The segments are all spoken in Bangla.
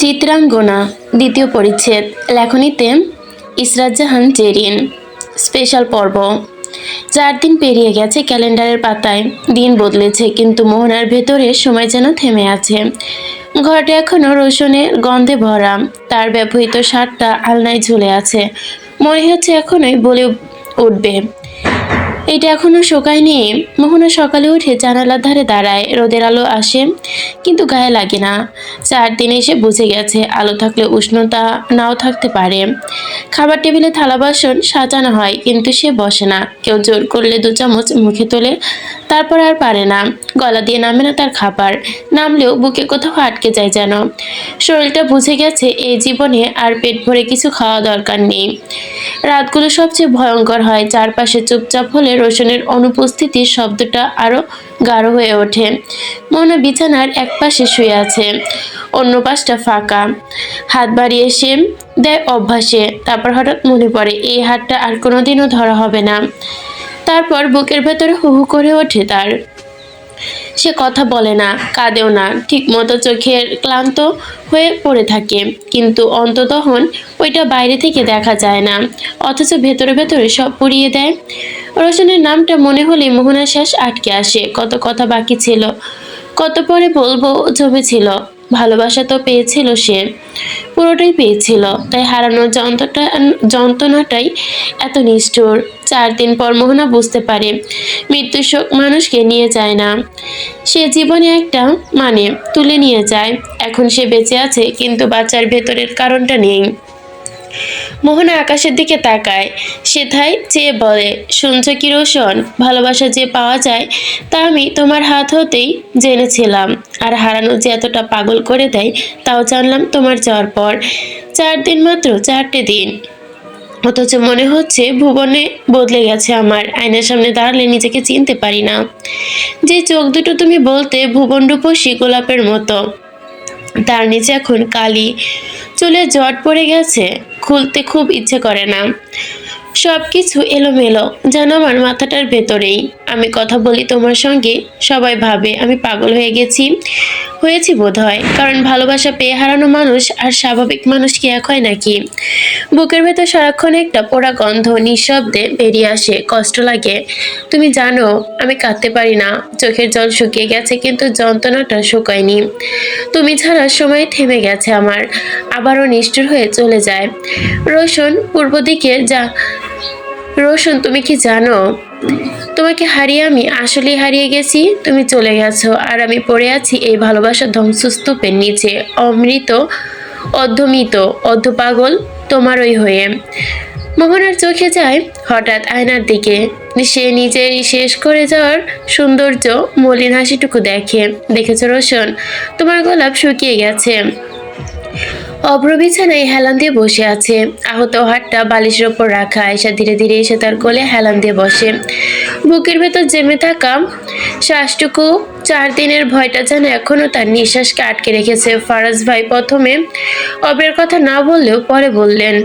চিত্রাঙ্গনা, দ্বিতীয় পরিচ্ছেদ, লেখনীতে ইসরাত জাহান জেরিন স্পেশাল পর্ব। চার দিন পেরিয়ে গেছে ক্যালেন্ডারের পাতায়, দিন বদলেছে কিন্তু মোহনার ভেতরে সময় যেন থেমে আছে। ঘরটা এখনও রসুনের গন্ধে ভরা, তার ব্যবহৃত শার্টটা আলনায় ঝুলে আছে। মনে হচ্ছে এখনোই বলে উঠবে। এটা এখনও শোকায়নি। মোহনা সকালে উঠে জানালার ধারে দাঁড়ায়, রোদের আলো আসে, কিন্তু গায়ে লাগে না। চার দিনে এসে বুঝে গেছে, আলো থাকলে উষ্ণতা নাও থাকতে পারে। খাবার টেবিলে থালা বাসন সাজানো হয়, কিন্তু সে বসে না। কেউ জোর করলে দু চামচ মুখে তোলে, তারপর আর পারে না। গলা দিয়ে নামে না তার খাবার। নামলেও বুকে কোথাও আটকে যায় যেন। শরীরটা বুঝে গেছে, এই জীবনে আর পেট ভরে কিছু খাওয়া দরকার নেই। রাতগুলো সবচেয়ে ভয়ঙ্কর হয়, চারপাশে চুপচাপ হলে রোশনের অনুপস্থিতির শব্দটা আরও গাঢ় হয়ে ওঠে। মনে বিছানার এক পাশে শুয়ে আছে। অন্য পাশটা ফাঁকা। হাত বাড়িয়ে সে দেয় অভ্যাসে। তারপর হঠাৎ মনে পড়ে, এই হাতটা আর কোনোদিনও ধরা হবে না। তারপর বুকের ভেতরে হু হু করে ওঠে তার। সে কথা বলে না, কাঁদেও না ঠিক মতো চোখের ক্লান্ত হয়ে পড়ে থাকে। কিন্তু অন্ততহন ওইটা বাইরে থেকে দেখা যায় না, অথচ ভেতরে ভেতরে সব পুড়িয়ে দেয়। রোশনের নামটা মনে হলে মোহনার শ্বাস আটকে আসে। কত কথা বাকি ছিল, কত পরে বলব জমেছিল ভালোবাসা তো পেয়েছিল সে, পুরোটাই পেয়েছিল। তাই হারানোর যন্ত্রটা, যন্ত্রণাটাই এত নিষ্ঠুর। চার দিন পর মোহনা বুঝতে পারে, মৃত্যুর শোক মানুষকে নিয়ে যায় না। সে জীবনে একটা মানে তুলে নিয়ে যায়। এখন সে বেঁচে আছে, কিন্তু বাচ্চার ভেতরের কারণটা নেই। মোহনা আকাশের দিকে তাকায়, সেথায় চেয়ে বলে, শুনছ কি রোশন? ভালোবাসা যে পাওয়া যায়, তা আমি তোমার হাত হতেই জেনেছিলাম। আর হারানো যে এতটা পাগল করে দেয়, তাও জানলাম তোমার যাওয়ার পর। চার দিন মাত্র, চারটে দিন। অথচ মনে হচ্ছে ভুবনে বদলে গেছে আমার, আয়নার সামনে দাঁড়ালে নিজেকে চিনতে পারি না। যে চোখ দুটো তুমি বলতে ভুবন রূপসী গোলাপের মতো। তার নিচে এখন কালি। চুলে জট পড়ে গেছে, খুলতে খুব ইচ্ছে করে না। সব কিছু এলোমেলো, যেন আমার মাথাটার ভেতরেই। আমি কথা বলি তোমার সঙ্গে, সবাই ভাবে আমি পাগল হয়ে গেছি। হয়েছি বোধ হয় কারণ ভালোবাসা পেয়ে হারানো মানুষ আর স্বাভাবিক মানুষ কি এক হয় নাকি? বুকের ভেতর সারাক্ষণ একটা পোড়া গন্ধ নিঃশব্দে বেরিয়ে আসে, কষ্ট লাগে। তুমি জানো, আমি কাঁদতে পারি না, চোখের জল শুকিয়ে গেছে কিন্তু যন্ত্রণাটা শুকায়নি। তুমি ছাড়া সময় থেমে গেছে আমার, আবারও নিষ্ঠুর হয়ে চলে যায়। রোশন, পূর্ব দিকে যা, রোশন, তুমি কি জানো? তোমাকে হারিয়ে আমি আসলেই হারিয়ে গেছি, তুমি চলে গেছো, আর আমি পড়ে আছি এই ভালোবাসার ধ্বংসস্তূপের নিচে। অমৃত, অধ্যমিত অর্ধ পাগল তোমারই হয়ে। মোহনার চোখে যায় হঠাৎ আয়নার দিকে। সে নিজেই শেষ করে যাওয়ার সৌন্দর্য মলিন হাসিটুকু দেখে। দেখেছ রোশন, তোমার গোলাপ শুকিয়ে গেছে। অব্র বিছানায় হেলান দিয়ে বসে আছে। আহত হাতটা বালিশের ওপর রাখা। আয়সা ধীরে ধীরে এসে তার কোলে হেলান দিয়ে বসে। বুকের ভেতর জেমে থাকা শ্বাসটুকু চার দিনের ভয়টা যেন এখনও তার নিঃশ্বাসকে আটকে রেখেছে। ফারাজ ভাই প্রথমে অব্রের কথা না বললেও পরে বললেন,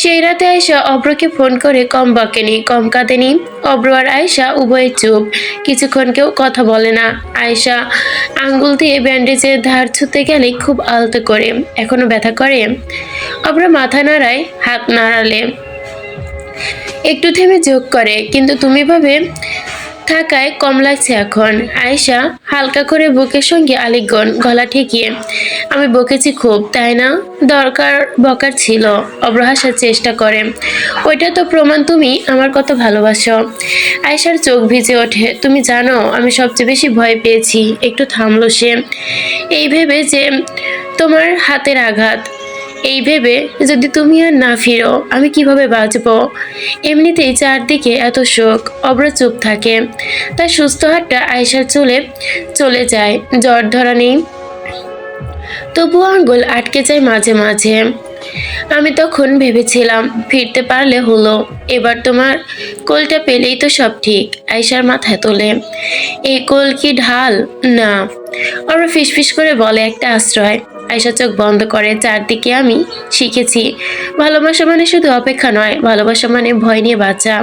সেই রাতে আয়সা অব্রকে ফোন করে কম বকেনি কম কাঁদেনি অব্র আর আয়সা উভয়ে চুপ, কিছুক্ষণ কেউ কথা বলে না। আয়সা আঙ্গুল দিয়ে ব্যান্ডেজের ধার ছুতে গেলে খুব আলতো করে, এখনও ব্যথা করে? অব্র মাথা নাড়ায়, হাত নাড়ালে, একটু থেমে যোগ করে, কিন্তু তুমি ভাবে থাকায় কম লাগছে এখন। আয়সা হালকা করে বুকের সঙ্গে আলিঙ্গন গলা ঠেকিয়ে, আমি বকেছি খুব, তাই না? দরকার বকার ছিল অব্র হাসার চেষ্টা করে। ওইটা তো প্রমাণ তুমি আমার কত ভালোবাসো। আয়সার চোখ ভিজে ওঠে, তুমি জানো, আমি সবচেয়ে বেশি ভয় পেয়েছি, একটু থামলো সে। এই ভেবে যে তোমার হাতের আঘাত এই ভেবে যদি তুমি আর না ফিরো, আমি কীভাবে বাঁচবো? এমনিতেই চারদিকে এত শোক, অব্র চুপ থাকে। তার সুস্থ হাতটা আয়সার চলে চলে যায়, জ্বর ধরা নেই। তবুও আঙ্গুল আটকে যায় মাঝে মাঝে। আমি তখন ভেবেছিলাম, ফিরতে পারলে হলো। এবার তোমার কোলটা পেলেই তো সব ঠিক আয়সার মাথায় তোলে। এই কোল কি ঢাল? না। ওরা ফিসফিস করে বলে একটা আশ্রয়। আয়সা চোখ বন্ধ করে, চারদিকে আমি শিখেছি। ভালোবাসা মানে শুধু অপেক্ষা নয়, ভালোবাসা মানে ভয় নিয়ে বাঁচা।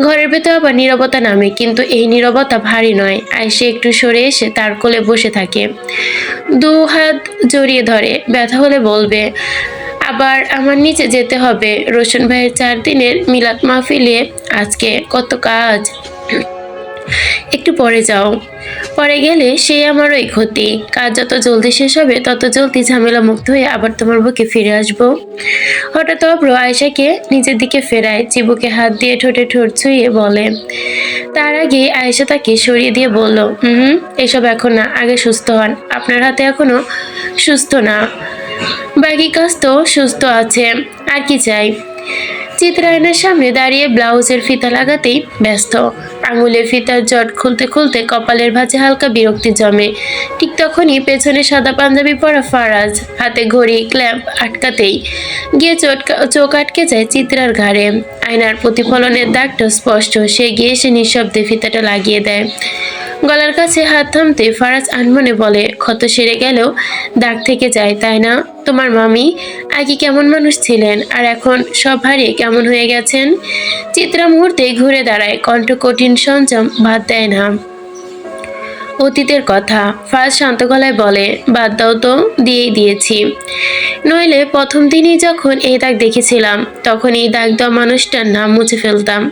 ঘরের ভেতর আবার নীরবতা নামে, কিন্তু এই নীরবতা ভারী নয়। আয়সে একটু সরে এসে তার কোলে বসে থাকে। দু হাত জড়িয়ে ধরে, ব্যথা হলে বলবে, আবার আমার নিচে যেতে হবে। রোশন ভাইয়ের চার দিনের মিলাদ মাহফিলে আজকে কত কাজ। একটু পরে যাও। পরে গেলে সে আমারই ক্ষতি। কাজ যত জলদি শেষ হবে, তত জলদি ঝামেলা মুক্ত হয়ে আবার তোমার বুকে ফিরে আসব। হঠাৎ অব্র আয়সাকে নিজের দিকে ফেরায়, চিবুকে হাত দিয়ে ঠোঁটে ঠোঁট ছুঁয়ে বলে। তার আগে আয়েশা তাকে সরিয়ে দিয়ে বলল হুম, এসব এখন না, আগে সুস্থ হন। আপনার হাতে এখনও সুস্থ না। বাকি কাজ তো সুস্থ আছে, আর কি চাই? চিত্রায়নের সামনে দাঁড়িয়ে ব্লাউজের ফিতা লাগাতেই ব্যস্ত। আঙুলের ফিতার জট খুলতে খুলতে কপালের ভাঁজে হালকা বিরক্তি জমে। ঠিক তখনই পেছনে সাদা পাঞ্জাবি পরা ফারাজ হাতে ঘড়ি, ক্ল্যাম্প আটকাতেই গিয়ে চোখ আটকে যায় চিত্রার ঘাড়ে। আয়নার প্রতিফলনের দাগটা স্পষ্ট, সে গিয়ে সে নিঃশব্দে ফিতাটা লাগিয়ে দেয়। গলার কাছে হাত থামতে ফারাজ আনমনে বলে, ক্ষত সেরে গেলেও দাগ থেকে যায়, তাই না? তোমার মামি আগে কেমন মানুষ ছিলেন? আর এখন সব হারিয়ে কেমন হয়ে গেছেন? চিত্রা মুহূর্তে ঘুরে দাঁড়ায়, কণ্ঠ কঠিন সঞ্চম বাদ দেয় না। অতীতের কথা ফার্স্ট শান্ত গলায় বলে, বাদ দাও তো, দিয়েই দিয়েছি। নইলে প্রথম দিনই যখন এই দাগ দেখেছিলাম, তখন এই দাগ দেওয়া মানুষটার নাম মুছে ফেলতাম।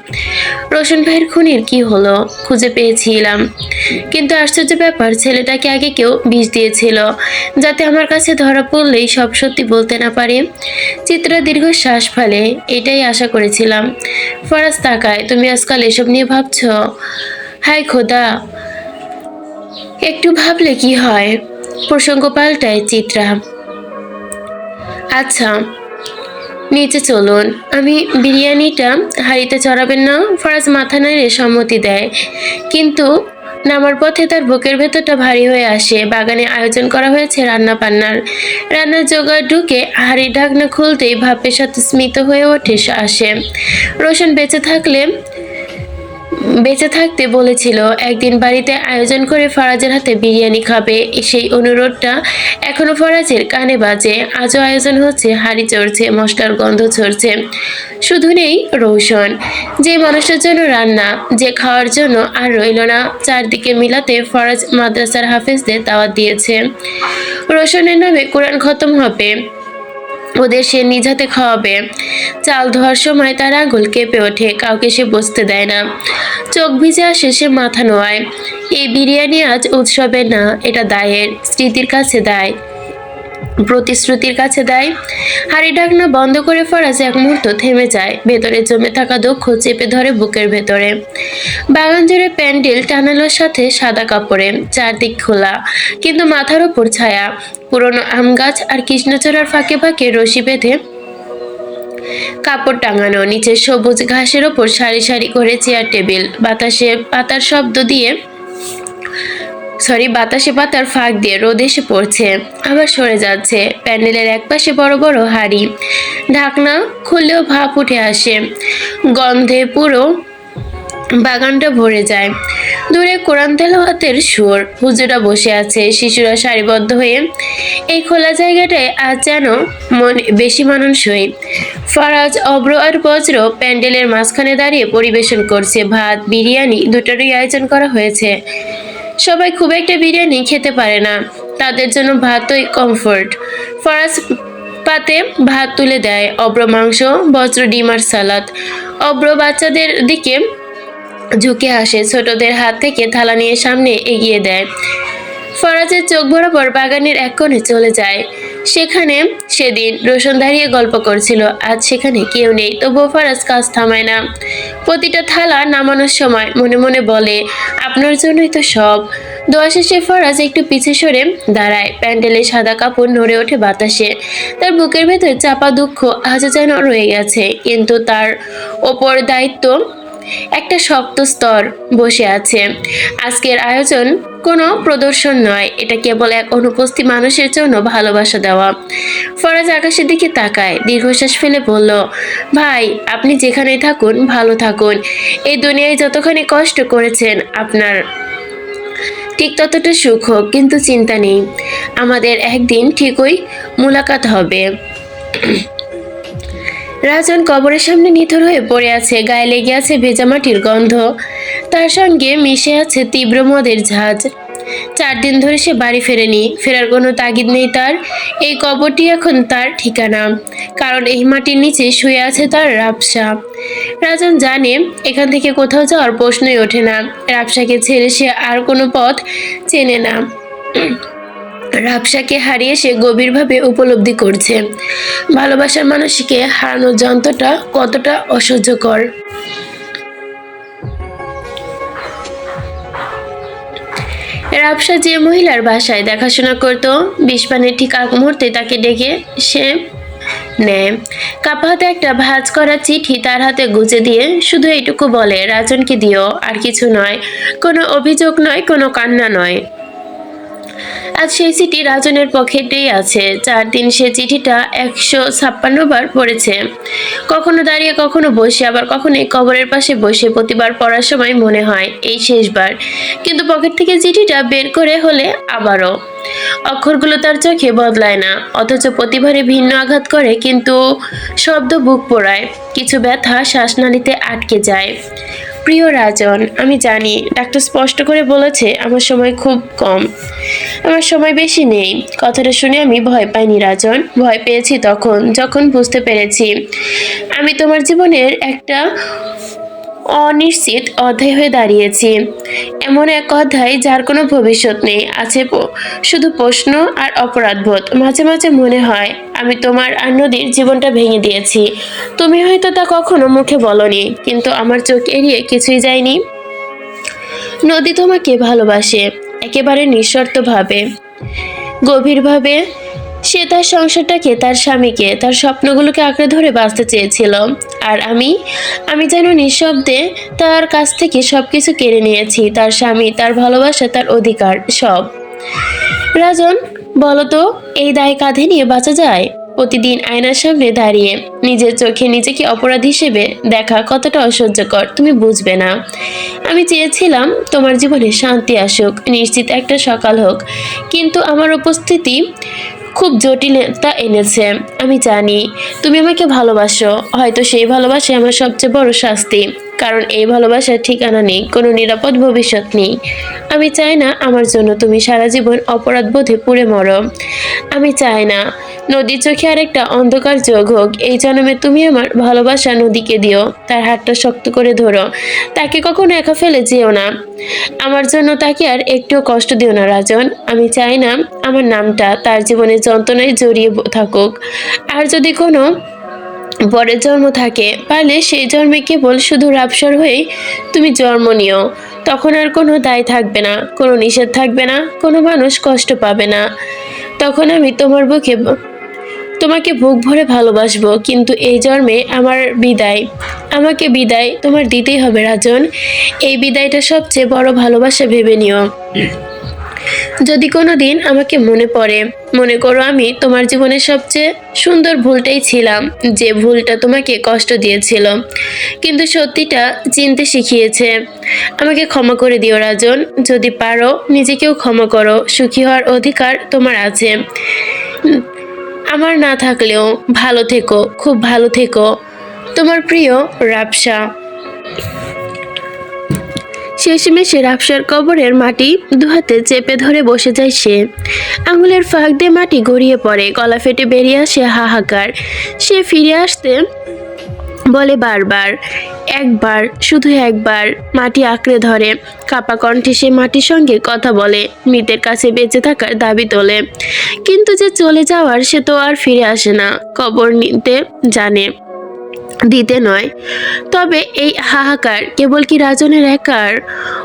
রোশন ভাইয়ের খুনির কি হলো? খুঁজে পেয়েছিলাম। কিন্তু আশ্চর্য ব্যাপার, ছেলেটাকে আগে কেউ বিষ দিয়েছিল। যাতে আমার কাছে ধরা পড়লেই সব সত্যি বলতে না পারে। চিত্রা দীর্ঘ শ্বাস ফেলে, এটাই আশা করেছিলাম। ফরাজ তাকায়, তুমি আজকাল এসব নিয়ে ভাবছ? হাই খোদা, একটু ভাবলে কি হয়? প্রসঙ্গ পাল্টায় চিত্রা। আচ্ছা নিচে চলুন। আমি বিরিয়ানিটা হাঁড়িতে চড়াবেন না? ফরাজ মাথা নেড়ে সম্মতি দেয়। কিন্তু নামার পথে তার বুকের ভেতরটা ভারী হয়ে আসে। বাগানে আয়োজন করা হয়েছে রান্না পান্নার। রান্নার জোগাড় ঢুকে হাড়ি ঢাকনা খুলতেই ভাপের সাথে স্মিত হয়ে ওঠে আসে। রোশন বেঁচে থাকলে বেঁচে থাকতে বলেছিল, একদিন বাড়িতে আয়োজন করে ফরাজের হাতে বিরিয়ানি খাবে। সেই অনুরোধটা এখনও ফরাজের কানে বাজে। আজও আয়োজন হচ্ছে, হাড়ি চড়ছে, মশলার গন্ধ ছড়ছে শুধু নেই, রৌশন। যে মানুষের জন্য রান্না, যে খাওয়ার জন্য আর রইল না, চারদিকে মিলাতে ফরাজ মাদ্রাসার হাফেজদের দাওয়াত দিয়েছে। রোশনের নামে কোরআন খতম হবে। ওদের সে নিজ হাতে খাওয়াবে। চাল ধোয়ার সময় তার আঙুল কেঁপে ওঠে, কাউকে সে বসতে দেয় না। চোখ ভিজে আসে, সে মাথা নোয়ায়। এই বিরিয়ানি আজ উৎসবে না, এটা দায়ের, স্মৃতির কাছে দায়। প্রতিশ্রুতির কাছে দেয়। হাড়ি ঢাকনা বন্ধ করে ফরাজ এক মুহূর্ত থেমে যায়। ভেতরে জমে থাকা দুঃখ চেপে ধরে বুকের ভেতরে। বাগান জুড়ে প্যান্ডেল টানানোর সাথে সাদা কাপড়ে, চারদিক খোলা, কিন্তু মাথার ওপর ছায়া। পুরনো আম গাছ আর কৃষ্ণচূড়ার ফাঁকে ফাঁকে রশি বেঁধে কাপড় টাঙানো, নিচে সবুজ ঘাসের ওপর সারি সারি করে চেয়ার টেবিল বাতাসে পাতার শব্দ দিয়ে সরি, বাতাসে পাতার ফাঁক দিয়ে রোদ এসে পড়ছে। আবার সরে যাচ্ছে। প্যান্ডেলের একপাশে বড় বড় হাড়ি। ঢাকনা খুললেও ভাপ উঠে আসে। গন্ধে পুরো বাগানটা ভরে যায়। দূরে কোরআন তেলাওয়াতের সুর। হুজুরা বসে আছে। শিশুরা সারিবদ্ধ হয়ে এই খোলা জায়গাটায় আজ যেন মন বেশি মানানসই। ফারাজ, অব্র আর বজ্র প্যান্ডেলের মাঝখানে দাঁড়িয়ে পরিবেশন করছে। ভাত, বিরিয়ানি দুটোরই আয়োজন করা হয়েছে। সবাই খুব একটা বিরিয়ানি খেতে পারে না। তাদের জন্য ভাতই কমফোর্ট ফরাস পাতে ভাত তুলে দেয়। অব্র মাংস, বজ্র, ডিম আর সালাদ। অব্র বাচ্চাদের দিকে ঝুঁকে আসে। ছোটদের হাত থেকে থালা নিয়ে সামনে এগিয়ে দেয়। ফরাজের চোখ বরাবর বাগানের এক কোণে চলে যায়। সেখানে সেদিন রোশন দাঁড়িয়ে গল্প করছিল, আজ সেখানে কেউ নেই, তবুও ফরাজ কাজ থামায় না। প্রতিটা থালা নামানোর সময় মনে মনে বলে, আপনার জন্যই তো সব। দোয়া শেষে ফরাজ একটু পিছে সরে দাঁড়ায়, প্যান্ডেলে সাদা কাপড় নড়ে ওঠে বাতাসে। তার বুকের ভেতর চাপা দুঃখ আজও যেন রয়ে গেছে, কিন্তু তার ওপর দায়িত্ব একটা শক্ত স্তর বসে আছে। আজকের আয়োজন কোনো প্রদর্শন নয়, এটা কেবল এক অনুপস্থিত মানুষের জন্য ভালোবাসা দেওয়া। ফরাজ আকাশের দিকে তাকায়, দীর্ঘশ্বাস ফেলে বলল, ভাই, আপনি যেখানেই থাকুন, ভালো থাকুন। এই দুনিয়ায় যতখানি কষ্ট করেছেন, আপনার ঠিক ততটা সুখ হোক, কিন্তু চিন্তা নেই। আমাদের একদিন ঠিকই মুলাকাত হবে। রাজন কবরের সামনে নিথর হয়ে পড়ে আছে, গায়ে লেগে আছে ভেজা মাটির গন্ধ। তার সঙ্গে মিশে আছে তীব্র মদের ঝাঁজ। চার দিন ধরে সে বাড়ি ফেরেনি, ফেরার কোনো তাগিদ নেই তার। এই কবরটি এখন তার ঠিকানা, কারণ এই মাটির নিচে শুয়ে আছে তার রাবসা। রাজন জানে, এখান থেকে কোথাও যাওয়ার প্রশ্নই ওঠে না। রাবসাকে ছেড়ে সে আর কোনো পথ চেনে না। রাবসাকে হারিয়ে সে গভীরভাবে উপলব্ধি করছে। ভালোবাসার মানুষকে হারানোর যন্ত্রটা কতটা অসহ্যকর। রাবসা যে মহিলার বাসায় দেখাশোনা করত বিষপানের ঠিক আগ মুহূর্তে তাকে ডেকে সে নেয়। কাপা হাতে একটা ভাঁজ করা চিঠি তার হাতে গুজে দিয়ে শুধু এইটুকু বলে, রাজনকে দিও, আর কিছু নয়। কোনো অভিযোগ নয়, কোনো কান্না নয়। আজ সেই চিঠি রাজনের পকেটেই আছে। চার দিন সে চিঠিটা একশো ছাপ্পান্ন বার পড়েছে। কখনো দাঁড়িয়ে, কখনো বসে, আবার কখনো এই কবরের পাশে বসে প্রতিবার পড়ার সময় মনে হয় এই শেষবার। কিন্তু পকেট থেকে চিঠিটা বের করে হলে আবারও। অক্ষরগুলো তার চোখে বদলায় না, অথচ প্রতিবারে ভিন্ন আঘাত করে, কিন্তু শব্দ বুক পোড়ায়, কিছু ব্যথা শ্বাসনালীতে আটকে যায়। প্রিয় রাজন, আমি জানি ডাক্তার স্পষ্ট করে বলেছে আমার সময় খুব কম। আমার সময় বেশি নেই। কথাটা শুনে আমি ভয় পাইনি রাজন। ভয় পেয়েছি তখন, যখন বুঝতে পেরেছি। আমি তোমার জীবনের একটা অনিশ্চিত অধ্যায় হয়ে দাঁড়িয়েছি। এমন এক অধ্যায় যার কোনো ভবিষ্যৎ নেই। আছে শুধু প্রশ্ন আর অপরাধবোধ। মাঝে মাঝে মনে হয়, আমি তোমার আর নদীর জীবনটা ভেঙে দিয়েছি। তুমি হয়তো তা কখনো মুখে বলনি, কিন্তু আমার চোখ এড়িয়ে কিছুই যায়নি। নদী তোমাকে ভালোবাসে, একেবারে নিঃশর্তভাবে গভীরভাবে সে তার সংসারটাকে, তার স্বামীকে, তার স্বপ্নগুলোকে আঁকড়ে ধরে বাঁচতে চেয়েছিল। আর আমি আমি যেন নিঃশব্দে তার কাছ থেকে সব কিছু কেড়ে নিয়েছি, তার স্বামী, তার ভালোবাসা, তার অধিকার, সব। রাজন বলো তো এই দায় কাঁধে নিয়ে বাঁচা যায়? প্রতিদিন আয়নার সামনে দাঁড়িয়ে নিজের চোখে নিজেকে অপরাধ হিসেবে দেখা কতটা অসহ্যকর, তুমি বুঝবে না। আমি চেয়েছিলাম তোমার জীবনে শান্তি আসুক, নিশ্চিত একটা সকাল হোক, কিন্তু আমার উপস্থিতি খুব জটিলতা এনেছে, আমি জানি। তুমি আমাকে ভালোবাসো, হয়তো সেই ভালোবাসে আমার সবচেয়ে বড় শাস্তি। কারণ এই ভালোবাসার ঠিকানা নেই, কোনো নিরাপদ ভবিষ্যৎ নেই। আমি চাই না আমার জন্য তুমি সারা জীবন অপরাধ বোধে পুড়ে মরো। আমি চাই না নদীর চোখে আরেকটা অন্ধকার যোগ হোক, এই জন্মে তুমি আমার ভালোবাসা নদীকে দিও, তার হাতটা শক্ত করে ধরো, তাকে কখনো একা ফেলে যেও না। আমার জন্য তাকে আর একটুও কষ্ট দিও না, রাজন। আমি চাই না আমার নামটা তার জীবনের যন্ত্রণায় জড়িয়ে থাকুক। আর যদি কোনো পরের জন্ম থাকে, পারলে সেই জন্মে কেবল শুধু রাপসর হয়েই তুমি জন্ম নিও। তখন আর কোনো দায় থাকবে না, কোনো নিষেধ থাকবে না, কোনো মানুষ কষ্ট পাবে না। তখন আমি তোমার বুকে তোমাকে বুক ভরে ভালোবাসবো, কিন্তু এই জন্মে আমার বিদায়। আমাকে বিদায় তোমার দিতেই হবে, রাজন। এই বিদায়টা সবচেয়ে বড় ভালোবাসা ভেবে নিও। যদি কোনো দিন আমাকে মনে পড়ে, মনে করো আমি তোমার জীবনের সবচেয়ে সুন্দর ভুলটাই ছিলাম, যে ভুলটা তোমাকে কষ্ট দিয়েছিল। কিন্তু সত্যিটা চিনতে শিখিয়েছে। আমাকে ক্ষমা করে দিও, রাজন। যদি পারো, নিজেকেও ক্ষমা করো। সুখী হওয়ার অধিকার তোমার আছে। আমার না থাকলেও ভালো থেকো, খুব ভালো থেকো। তোমার প্রিয় রাপসা শেষমেশে রাপসার কবরের মাটি দুহাতে চেপে ধরে বসে যায় সে। আঙুলের ফাঁক দিয়ে মাটি গড়িয়ে পড়ে, গলা ফেটে বেরিয়ে আসে হাহাকার। সে ফিরে আসতে বলে বারবার, একবার, শুধু একবার। মাটি আঁকড়ে ধরে। কাপা কণ্ঠে সে মাটির সঙ্গে কথা বলে, মৃতের কাছে বেঁচে থাকার দাবি তোলে। কিন্তু যে চলে যাওয়ার সে তো আর ফিরে আসে না, কবর নিতে জানে। দিতে নয়। তবে এই হাহাকার কেবল কি রাজনের একার?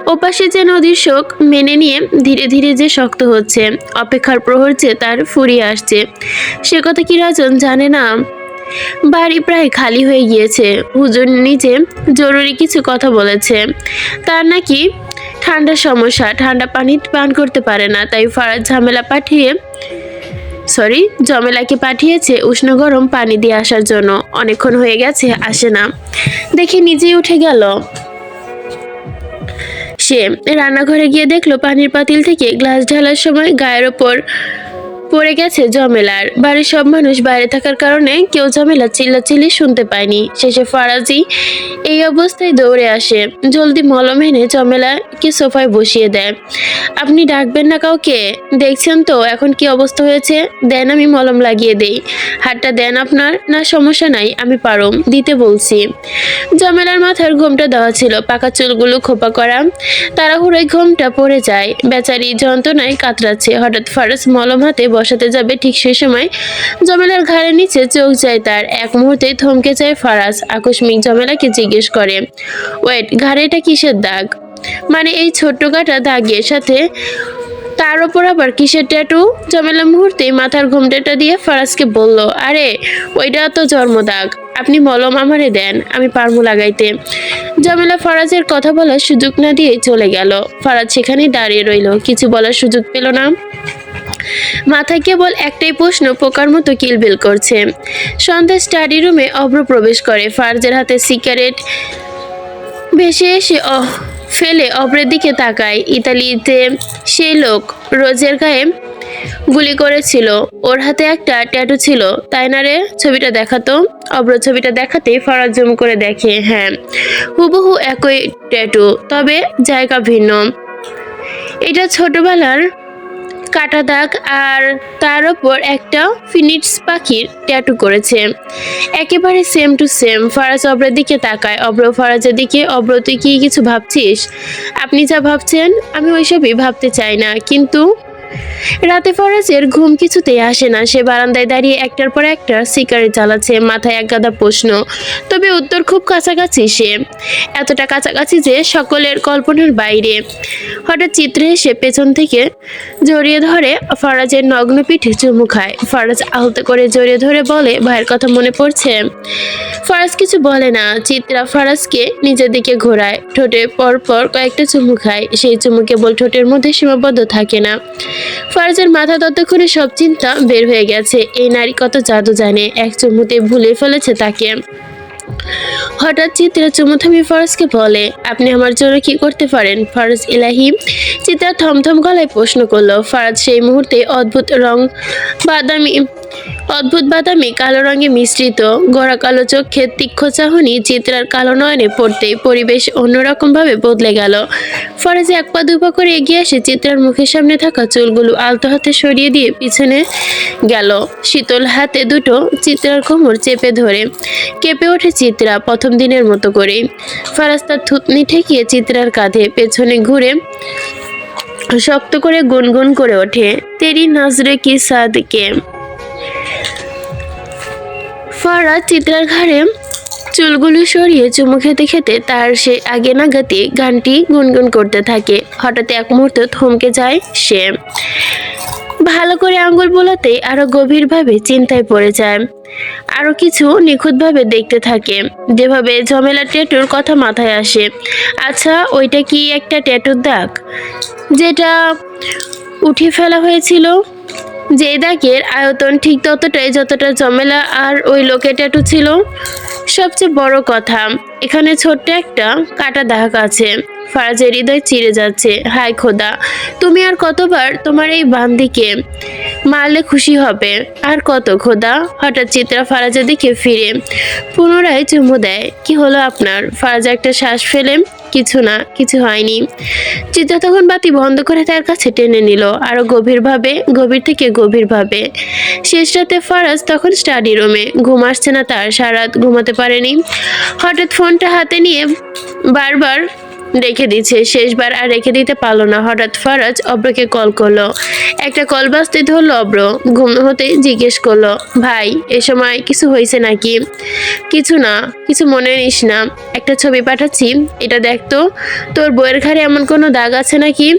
ওপাশে যে নদীর শোক মেনে নিয়ে ধীরে ধীরে যে শক্ত হচ্ছে, অপেক্ষার প্রহর যে তার ফুরিয়ে আসছে, সে কথা কি রাজন জানে না? বাড়ি প্রায় খালি হয়ে গিয়েছে, হুজুর নিজে জরুরি কিছু কথা বলেছে। তার নাকি ঠান্ডার সমস্যা, ঠান্ডা পানি পান করতে পারে না, তাই ফারাজ ঝামেলা পাঠিয়ে সরি, জমেলাকে পাঠিয়েছে উষ্ণ গরম পানি দিয়ে আসার জন্য। অনেকক্ষণ হয়ে গেছে, আসে না। দেখে নিজেই উঠে গেল। সে রান্নাঘরে গিয়ে দেখল পানির পাতিল থেকে গ্লাস ঢালার সময় গায়ের ওপর পড়ে গেছে ঝামেলার। বাড়ির সব মানুষ বাইরে থাকার কারণে কেউ ঝামেলা চিল্লাচিল্লি শুনতে পায়নি। শেষে ফারাজি এই অবস্থায় দৌড়ে আসে। জলদি মলম এনে ঝামেলাকে সোফায় বসিয়ে দেয়। আপনি ডাকবেন না কাউকে? দেখছেন তো এখন কি অবস্থা হয়েছে? দেন আমি মলম লাগিয়ে দেই। হাতটা দেন আপনার? না, সমস্যা নাই, আমি পারম, দিতে বলছি। জমেলার মাথার ঘোমটা দেওয়া ছিল, পাকা চুলগুলো খোপা করা। তাড়াহুড়োয় ঘোমটা পড়ে যায়। বেচারি যন্ত্রণায় কাতরাচ্ছে। হঠাৎ ফারাজ মলম হাতে বসাতে যাবে ঠিক সেই সময়। জমেলার ঘাড়ের নিচে চোখ যায় তার। এক মুহূর্তে থমকে যায় ফারাজ। আকস্মিক জমেলাকে জিজ্ঞেস করে, ওয়েট, ঘাড়ে এটা কিসের দাগ? মানে এই ছোট্ট কাটা দাগের সাথে। তার ওপর আবার কিসের ট্যাটু? জমেলা মুহূর্তে মাথার ঘোমটাটা দিয়ে ফারাজকে বলল, আরে, ওইটা তো জন্মদাগ। আপনি মলম আমারে দেন, আমি পারমু লাগাইতে। জমেলা ফারাজের কথা বলার সুযোগ না দিয়ে চলে গেল। ফারাজ সেখানেই দাঁড়িয়ে রইল। কিছু বলার সুযোগ পেল না। মাথায় কেবল একটাই প্রশ্ন, পোকার মতো কিলবিল করছে। সন্ধ্যা স্টাডি রুমে অভ্র প্রবেশ করে। ফারজের হাতে সিগারেট ভেসে এসে অ- ফেলে অভ্রের দিকে তাকায়। ইতালিতে সেই লোক রোজের গায়ে গুলি করেছিল। ওর হাতে একটা ট্যাটু ছিল। তাই না রে? ছবিটা দেখাতো? অব্র ছবিটা দেখাতেই ফরাজ জম করে দেখে হ্যাঁ। হুবহু একই ট্যাটু, তবে জায়গা ভিন্ন। এটা ছোটবেলার কাটা দাগ আর তার ওপর একটা ফিনিটস পাখির ট্যাটু করেছে। একেবারে সেম টু সেম ফারাজ অব্রের দিকে তাকায়। অব্র, ফারাজের দিকে, অব্র, তুই কি কিছু ভাবছিস? আপনি যা ভাবছেন, আমি ওইসবই ভাবতে চাই না। কিন্তু রাতে ফরাজের ঘুম কিছুতেই আসে না। সে বারান্দায় দাঁড়িয়ে একটার পর একটা সিগারেট চালাচ্ছে, মাথায় এক গাদা প্রশ্ন। তবে উত্তর খুব কাছাকাছি সে। এতটা কাছাকাছি যে সকলের কল্পনার বাইরে। হঠাৎ চিত্রে এসে পেছন থেকে জড়িয়ে ধরে ফরাজের নগ্ন পিঠে চুমু খায়। ফরাজ আহত করে জড়িয়ে ধরে বলে, ভাইয়ের কথা মনে পড়ছে? ফরাজ কিছু বলে না। চিত্রা ফরাজকে নিজের দিকে ঘোরায়। ঠোঁটে পর পর কয়েকটা চুমু খায়। সেই চুমু কেবল ঠোঁটের মধ্যে সীমাবদ্ধ থাকে না। ফরাজের মাথা ততক্ষণে সব চিন্তা বের হয়ে গেছে। এই নারী কত জাদু জানে, এক চুমুতে ভুলে ফেলেছে তাকে। হঠাৎ চিত্রা চুমু থামি ফরাজকে বলে, আপনি আমার জন্য কি করতে পারেন, ফরাজ ইলাহি? চিত্রা থমথম গলায় প্রশ্ন করল। ফরাজ সেই মুহূর্তে অদ্ভুত রং, বাদামি অদ্ভুত বাদামি, কালো রঙে মিশ্রিত গড়া কালো চোখে তীক্ষ্ণ চাহনি, চিত্রার কালো নয়নে পড়তেই পরিবেশ অন্যরকমভাবে বদলে গেল। ফরাজ এক পা দুপা করে এগিয়ে এসে চিত্রার মুখের সামনে থাকা চুলগুলো আলতো হাতে সরিয়ে দিয়ে পিছনে গেল। শীতল হাতে দুটো চিত্রার কোমর চেপে ধরে। কেঁপে ওঠে চিত্রা প্রথম দিনের মতো করেই। ফারাজ তার থুতনি ঠেকিয়ে চিত্রার কাঁধে পেছনে ঘুরে শক্ত করে গুনগুন করে ওঠে। তেরি নজরে কি সাদকে? ফারাজ চিত্রার ঘাড়ে চুলগুলো সরিয়ে চুমু খেতে খেতে তার সে আগে নাগাতে গানটি গুনগুন করতে থাকে। হঠাৎ এক মুহূর্তে থমকে যায় সে। ভালো করে আঙ্গুল বোলাতে আরও গভীরভাবে চিন্তায় পড়ে যায়। আরও কিছু নিখুঁতভাবে দেখতে থাকে। যেভাবে ঝমেলা ট্যাটুর কথা মাথায় আসে। আচ্ছা ওইটা কি একটা ট্যাটুর দাগ? যেটা উঠিয়ে ফেলা হয়েছিল? যে দাগের আয়তন ঠিক ততটাই যতটা জমেলা আর ওই লোকেটা ট্যাটু ছিল। সবচেয়ে বড় কথা এখানে ছোট্ট একটা কাটা দাগ আছে। ফারাজের হৃদয় চিড়ে যাচ্ছে। হায় খোদা, তুমি আর কতবার তোমার এই বান্দিকে মারলে খুশি হবে? আর কত খোদা? হঠাৎ চিত্রা ফারাজের দিকে ফিরে। পুনরায় চুমু দেয়। কি হলো আপনার? ফারাজ একটা শ্বাস ফেলে। কিছু না, কিছু হয়নি। চিত্রা তখন বাতি বন্ধ করে তার কাছে টেনে নিল। আরও গভীরভাবে, গভীর থেকে গভীরভাবে। শেষ রাতে ফারাজ তখন স্টাডি রুমে ঘুম আসছে না তার সারা রাত ঘুমাতে পারেনি। হঠাৎ ফোনটা হাতে নিয়ে বারবার রেখে দিচ্ছে, শেষবার আর রেখে দিতে পারল না। হঠাৎ ফরাজ অব্রকে কল করল। একটা কল বাজতে ধরলো অব্র, ঘুম হতে জিজ্ঞেস করল, ভাই, এ সময় কিছু হয়েছে নাকি? কিছু না, কিছু মনে নিস না। একটা ছবি পাঠাচ্ছি, এটা দেখতো তোর বইয়ের ঘাড়ে এমন কোনো দাগ আছে নাকি?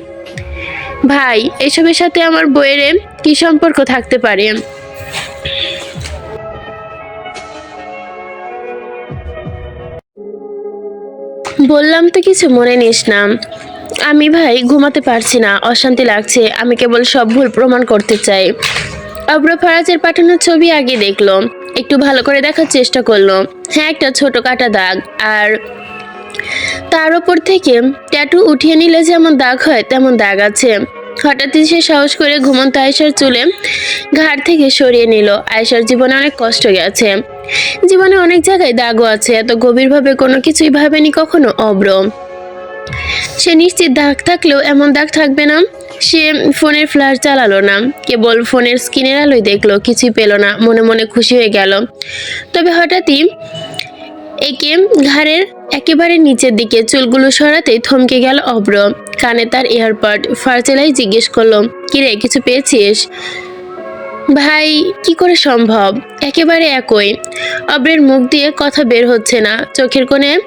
ভাই, এসবের সাথে আমার বইয়ের কি সম্পর্ক থাকতে পারে? বললাম তো কিছু মনে নিস না। আমি ভাই ঘুমাতে পারছি না, অশান্তি লাগছে, আমি কেবল সব ভুল প্রমাণ করতে চাই। অব্র ফারাজের পাঠানোর ছবি আগে দেখল, একটু ভালো করে দেখার চেষ্টা করল। হ্যাঁ একটা ছোট কাটা দাগ, আর তার ওপর থেকে ট্যাটু উঠিয়ে নিলে যেমন দাগ হয়, তেমন দাগ আছে। হঠাৎই সে সাহস করে ঘুমন্ত আয়েশার চুলে ঘাড় থেকে সরিয়ে নিল। আয়েশার জীবনে অনেক কষ্ট গেছে। জীবনে অনেক জায়গায় দাগও আছে, এত গভীরভাবে কোনো কিছুই ভাবেনি কখনো অব্র। সে নিশ্চিত দাগ থাকলেও এমন দাগ থাকবে না, সে ফোনের ফ্ল্যাশ চালালো না। কেবল ফোনের স্ক্রিনের আলোয় দেখল, কিছুই পেল না, মনে মনে খুশি হয়ে গেল। তবে হঠাৎই একে ঘাড়ের একেবারে নিচের দিকে চুলগুলো সরাতে থমকে গেল অব্র কানে তার এয়ারপড ফারচেলাই জিজ্ঞেস করল, কিরে, কিছু পেয়েছিস? ভাই, কি করে সম্ভব? একেবারে একই। অব্রের মুখ দিয়ে কথা বের হচ্ছে না। চোখের কোণে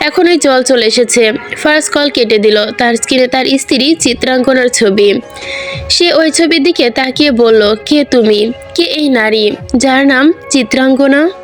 এখনই জল চলে এসেছে। ফার্স্ট কল কেটে দিল। তার স্ক্রিনে তার স্ত্রী চিত্রাঙ্কনার ছবি। সে ওই ছবির দিকে তাকিয়ে বলল, কে তুমি? কে এই নারী? যার নাম চিত্রাঙ্কনা?